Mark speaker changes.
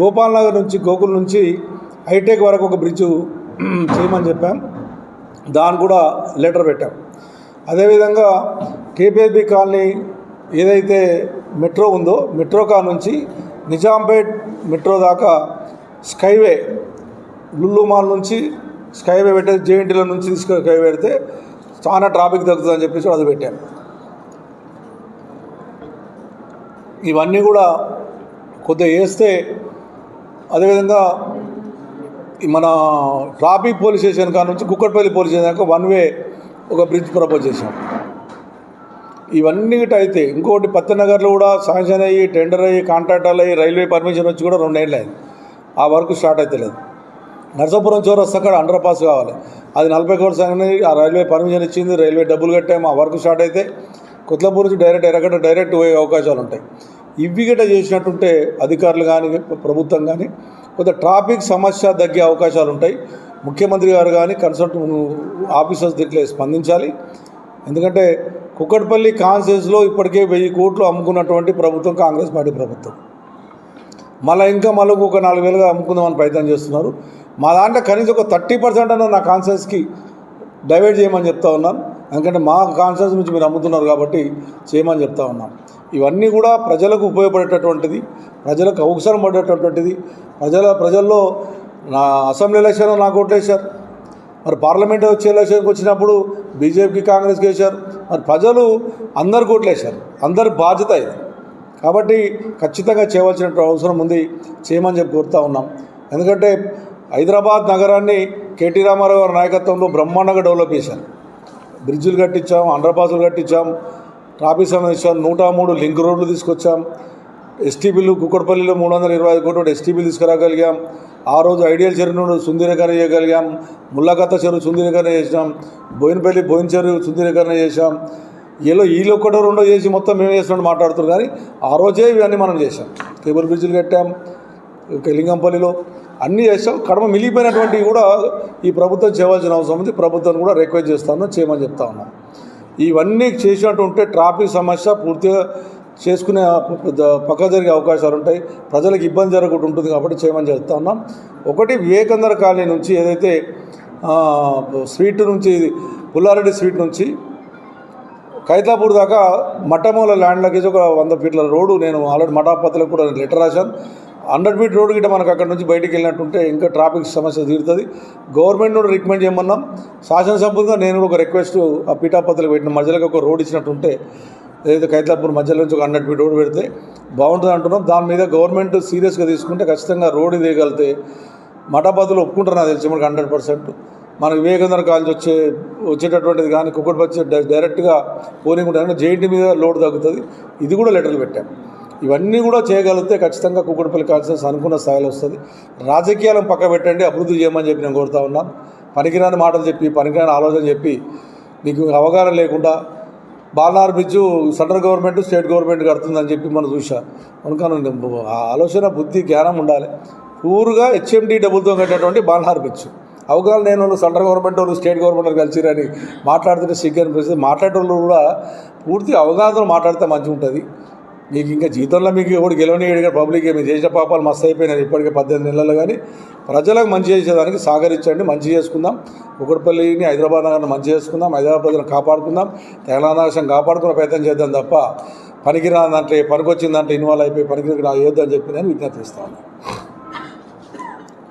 Speaker 1: గోపాల్ నగర్ నుంచి గోకుల్ నుంచి హైటెక్ వరకు ఒక బ్రిడ్జు చేయమని చెప్పాం. దాన్ని కూడా లెటర్ పెట్టాం. అదేవిధంగా కేపీఎస్బి కాలనీ ఏదైతే మెట్రో ఉందో మెట్రో కార్ నుంచి నిజాంపేట్ మెట్రో దాకా స్కైవే లుల్లు మాల్ నుంచి స్కైవే పెట్టే జేఎన్టీల నుంచి తీసుకు స్కైవే పెడితే చాలా ట్రాఫిక్ తగ్గుతుందని చెప్పేసి అది పెట్టాం. ఇవన్నీ కూడా కొద్దిగా వేస్తే అదేవిధంగా మన ట్రాఫిక్ పోలీస్ స్టేషన్ కాడ నుంచి కుక్కట్పల్లి పోలీస్ స్టేషన్ దాకా వన్ వే ఒక బ్రిడ్జ్ ప్రపోజ్ చేశాం. ఇవన్నీ అయితే ఇంకోటి పత్తనగర్లో కూడా శాంక్షన్ అయ్యి టెండర్ అయ్యి కాంట్రాక్టర్లు అయ్యి రైల్వే పర్మిషన్ వచ్చి కూడా రెండేళ్ళు అయింది. ఆ వర్క్ స్టార్ట్ అయితే లేదు. నరసాపురం చౌరస్తా అక్కడ అండర్ పాస్ కావాలి. అది నలభై కోట్ల సంఘం ఆ రైల్వే పర్మిషన్ ఇచ్చింది రైల్వే డబ్బులు కట్టాము ఆ వర్క్ స్టార్ట్ అయితే కొత్తపూర్ నుంచి డైరెక్ట్ ఎరగడ్డ డైరెక్ట్ పోయే అవకాశాలు ఉంటాయి. ఇవి గిట్ట చేసినట్టుంటే అధికారులు కానీ ప్రభుత్వం కానీ కొంత ట్రాఫిక్ సమస్య తగ్గే అవకాశాలు ఉంటాయి. ముఖ్యమంత్రి గారు కానీ కన్సల్ట్ ఆఫీసర్స్ దీంట్లో స్పందించాలి. ఎందుకంటే కుక్కట్పల్లి కాన్సెన్స్లో ఇప్పటికే వెయ్యి కోట్లు అమ్ముకున్నటువంటి ప్రభుత్వం కాంగ్రెస్ పార్టీ ప్రభుత్వం. మళ్ళీ ఇంకా మళ్ళీ ఒక నాలుగు వేలుగా అమ్ముకుందామని ప్రయత్నం చేస్తున్నారు. మా దాంట్లో కనీసం ఒక థర్టీ పర్సెంట్ అన్న నా కాన్సెన్స్కి డైవర్ట్ చేయమని చెప్తా ఉన్నాను. ఎందుకంటే మా కాన్సెన్స్ నుంచి మీరు అమ్ముతున్నారు కాబట్టి చేయమని చెప్తా ఉన్నాను. ఇవన్నీ కూడా ప్రజలకు ఉపయోగపడేటటువంటిది ప్రజలకు అవసరం పడేటటువంటిది. ప్రజల ప్రజల్లో నా అసెంబ్లీ ఎలక్షన్ నాకు ఓట్లేశారు. మరి పార్లమెంట్ వచ్చే ఎలక్షన్కి వచ్చినప్పుడు బీజేపీకి కాంగ్రెస్కి వేశారు. మరి ప్రజలు అందరు ఓట్లేశారు. అందరి బాధ్యత ఇది. కాబట్టి ఖచ్చితంగా చేయవలసిన అవసరం ఉంది. చేయమని చెప్పి కోరుతా ఉన్నాం. ఎందుకంటే హైదరాబాద్ నగరాన్ని కేటీ రామారావు గారి నాయకత్వంలో బ్రహ్మాండంగా డెవలప్ చేశారు. బ్రిడ్జులు కట్టించాం అండర్ పాసులు కట్టించాం. ట్రాఫిక్ సంబంధించాం నూట మూడు లింక్ రోడ్లు తీసుకొచ్చాం. ఎస్టీబీలు కుక్కడపల్లిలో మూడు వందల ఇరవై ఐదు కోట్లు ఎస్టీబీలు తీసుకురాగలిగాం. ఆ రోజు ఐడియల్ చెరువును సుందరీకరణ చేయగలిగాం. ముళ్ళకత్త చెరువు సుందరీకరణ చేసినాం. బోయినపల్లి బోయిన చెరువు సుందరీకరణ చేసాం ఏలో వీళ్ళు ఒక్కటో రెండో చేసి మొత్తం మేము చేస్తున్నాడు మాట్లాడుతున్నారు. కానీ ఆ రోజే ఇవన్నీ మనం చేసాం కేబుల్ బ్రిడ్జ్లు కట్టాం. లింగంపల్లిలో అన్నీ చేసాం కడమ మిగిలిపోయినటువంటివి కూడా ఈ ప్రభుత్వం చేయవలసిన అవసరం ఉంది. ప్రభుత్వం కూడా రిక్వెస్ట్ చేస్తాను చేయమని చెప్తా ఉన్నాం. ఇవన్నీ చేసినట్టు ఉంటే ట్రాఫిక్ సమస్య పూర్తిగా చేసుకునే పక్క జరిగే అవకాశాలు ఉంటాయి. ప్రజలకు ఇబ్బంది జరగకుండా ఉంటుంది కాబట్టి చేయమని చెప్తా ఉన్నాం. ఒకటి వివేకందర కాలనీ నుంచి ఏదైతే స్వీట్ నుంచి పుల్లారెడ్డి స్వీట్ నుంచి ఖైతాపూర్ దాకా మఠమూల ల్యాండ్లకి ఒక వంద ఫీట్ల రోడ్డు నేను ఆల్రెడీ మఠాపతులకు కూడా లెటర్ రాశాను. హండ్రెడ్ ఫీట్ రోడ్డు గిట్ట మనకు అక్కడ నుంచి బయటికి వెళ్ళినట్టుంటే ఇంకా ట్రాఫిక్ సమస్య తీరుతుంది. గవర్నమెంట్ కూడా రికమెండ్ చేయమన్నాం. శాసనసభ్యులుగా నేను కూడా ఒక రిక్వెస్ట్ ఆ పీఠాపతులకు పెట్టిన. మధ్యలోకి ఒక రోడ్ ఇచ్చినట్టుంటే ఏదైతే ఖైతాపూర్ మధ్యలో నుంచి ఒక హండ్రెడ్ ఫీట్ రోడ్ పెడితే బాగుంటుంది అంటున్నాం. దాని మీద గవర్నమెంట్ సీరియస్గా తీసుకుంటే ఖచ్చితంగా రోడ్ ఇదేయగలితే మఠాపతులు ఒప్పుకుంటారు నాకు తెలిసి మనకు హండ్రెడ్ పర్సెంట్. మనకు వివేకందర కాలేజ్ వచ్చే వచ్చేటటువంటిది కానీ కుక్కటి వచ్చే డైరెక్ట్గా పోలింగ్ కూడా జేఎన్టీ మీద లోడ్ తగ్గుతుంది. ఇది కూడా లెటర్లు పెట్టాం. ఇవన్నీ కూడా చేయగలిగితే ఖచ్చితంగా కుక్కడపల్లి కాన్సెన్స్ అనుకున్న స్థాయిలో వస్తుంది. రాజకీయాలను పక్క పెట్టండి అభివృద్ధి చేయమని చెప్పి నేను కోరుతా ఉన్నాం పనికిరాని మాటలు చెప్పి పనికిరాని ఆలోచన చెప్పి మీకు అవగాహన లేకుండా బాలనార్ bridge central government state government కడుతుందని చెప్పి మనం చూసా అనుకున్నాను ఆ ఆలోచన బుద్ధి జ్ఞానం ఉండాలి. పూర్గా హెచ్ఎండి డబ్బులతో కట్టేటువంటి బాలనార్ బ్రిడ్జ్. అవగాహన లేని వాళ్ళు సెంట్రల్ గవర్నమెంట్ వాళ్ళు స్టేట్ గవర్నమెంట్ కలిసిరని మాట్లాడుతుంటే సిగ్గు అనిపిస్తుంది మాట్లాడేటోళ్ళు కూడా పూర్తి అవగాహనతో మాట్లాడితే మంచిగా ఉంటుంది మీకు ఇంకా జీవితంలో మీకు ఎవడు గెలవనీయడు పబ్లిక్ మీరు చేసిన పాపాలు మస్తు అయిపోయినాయి ఇప్పటికే పద్దెనిమిది నెలలు కానీ. ప్రజలకు మంచి చేసేదానికి సహకరించండి మంచి చేసుకుందాం. ఒకటిపల్లిని హైదరాబాద్ నగరం మంచి చేసుకుందాం హైదరాబాద్ ప్రజలను కాపాడుకుందాం. తెలంగాణ రాష్ట్రం కాపాడుకునే ప్రయత్నం చేద్దాం తప్ప పనికిరాదంటే పనికొచ్చిందంటే ఇన్వాల్వ్ అయిపోయి పనికి అని చెప్పి నేను విజ్ఞప్తిస్తాను